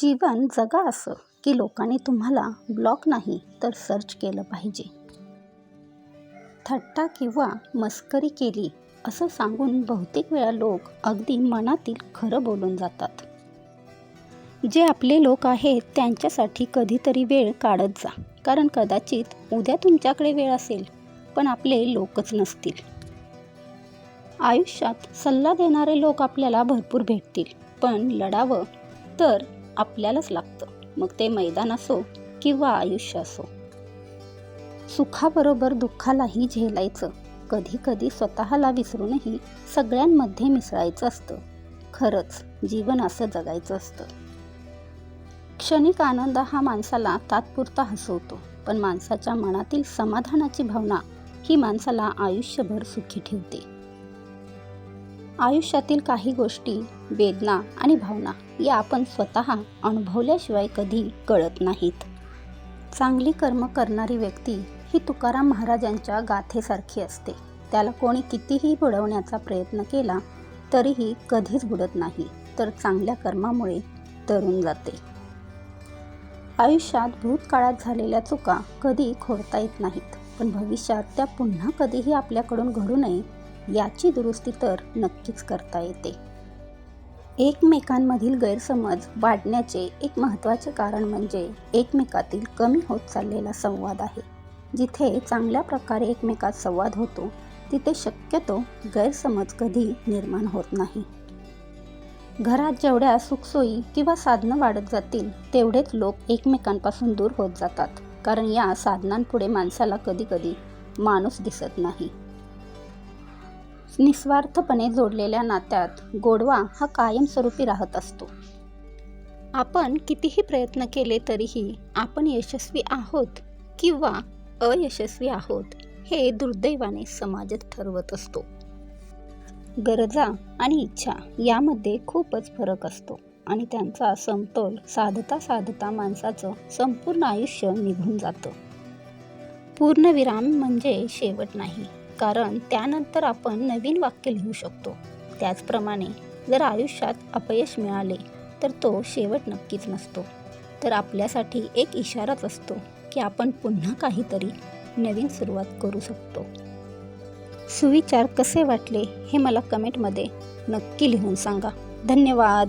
जीवन जगा असं की लोकांनी तुम्हाला ब्लॉक नाही तर सर्च केलं पाहिजे. थट्टा किंवा मस्करी केली असं सांगून बहुतेक वेळा लोक अगदी मनातील खरं बोलून जातात. जे आपले लोक आहेत त्यांच्यासाठी कधीतरी वेळ काढत जा कारण कदाचित उद्या तुमच्याकडे वेळ असेल पण आपले लोकच नसतील. आयुष्यात सल्ला देणारे लोक आपल्याला भरपूर भेटतील पण लढावं तर आपल्यालाच लागतं. मग ते मैदान असो किंवा आयुष्य असो. सुखाबरोबर दुःखालाही झेलायचं. कधी कधी स्वतःला विसरूनही सगळ्यांमध्ये मिसळायचं असतं. खरंच जीवन असं जगायचं असतं. क्षणिक आनंद हा माणसाला तात्पुरता हसवतो. पण माणसाच्या मनातील समाधानाची भावना ही माणसाला आयुष्यभर सुखी ठेवते. आयुष्यातील काही गोष्टी वेदना आणि भावना या आपण स्वतः अनुभवल्याशिवाय कधी कळत नाहीत. चांगली कर्म करणारी व्यक्ती ही तुकाराम महाराजांच्या गाथेसारखी असते. त्याला कोणी कितीही बुडवण्याचा प्रयत्न केला तरीही कधीच बुडत नाही तर चांगल्या कर्मामुळे तरून जाते. आयुष्यात भूतकाळात झालेल्या चुका कधी खोडता येत नाहीत पण भविष्यात त्या पुन्हा कधीही आपल्याकडून घडू नये याची दुरुस्ती तर नक्कीच करता येते. एकमेकांमधील गैरसमज वाढण्याचे एक महत्त्वाचे कारण म्हणजे एकमेकातील कमी होत चाललेला संवाद आहे. जिथे चांगल्या प्रकारे एकमेकात संवाद होतो तिथे शक्यतो गैरसमज कधी निर्माण होत नाही. घरात जेवढ्या सुखसोयी किंवा साधनं वाढत जातील तेवढेच लोक एकमेकांपासून दूर होत जातात. कारण या साधनांपुढे माणसाला कधीकधी माणूस दिसत नाही. निस्वार्थपणे जोडलेल्या नात्यात गोडवा हा कायमस्वरूपी राहत असतो. आपण कितीही प्रयत्न केले तरीही आपण यशस्वी आहोत किंवा अयशस्वी आहोत हे दुर्दैवाने समाजच ठरवत असतो. गरजा आणि इच्छा यामध्ये खूपच फरक असतो आणि त्यांचा समतोल साधता साधता माणसाचं संपूर्ण आयुष्य निघून जातं. पूर्णविराम म्हणजे शेवट नाही. कारण त्यानंतर आपण नवीन वाक्य लिहू शकतो. त्याचप्रमाणे जर आयुष्यात अपयश मिळाले तर तो शेवट नक्कीच नसतो. तर आपल्यासाठी एक इशाराच असतो की आपण पुन्हा काहीतरी नवीन सुरुवात करू शकतो. सुविचार कसे वाटले हे मला कमेंटमध्ये नक्की लिहून सांगा. धन्यवाद!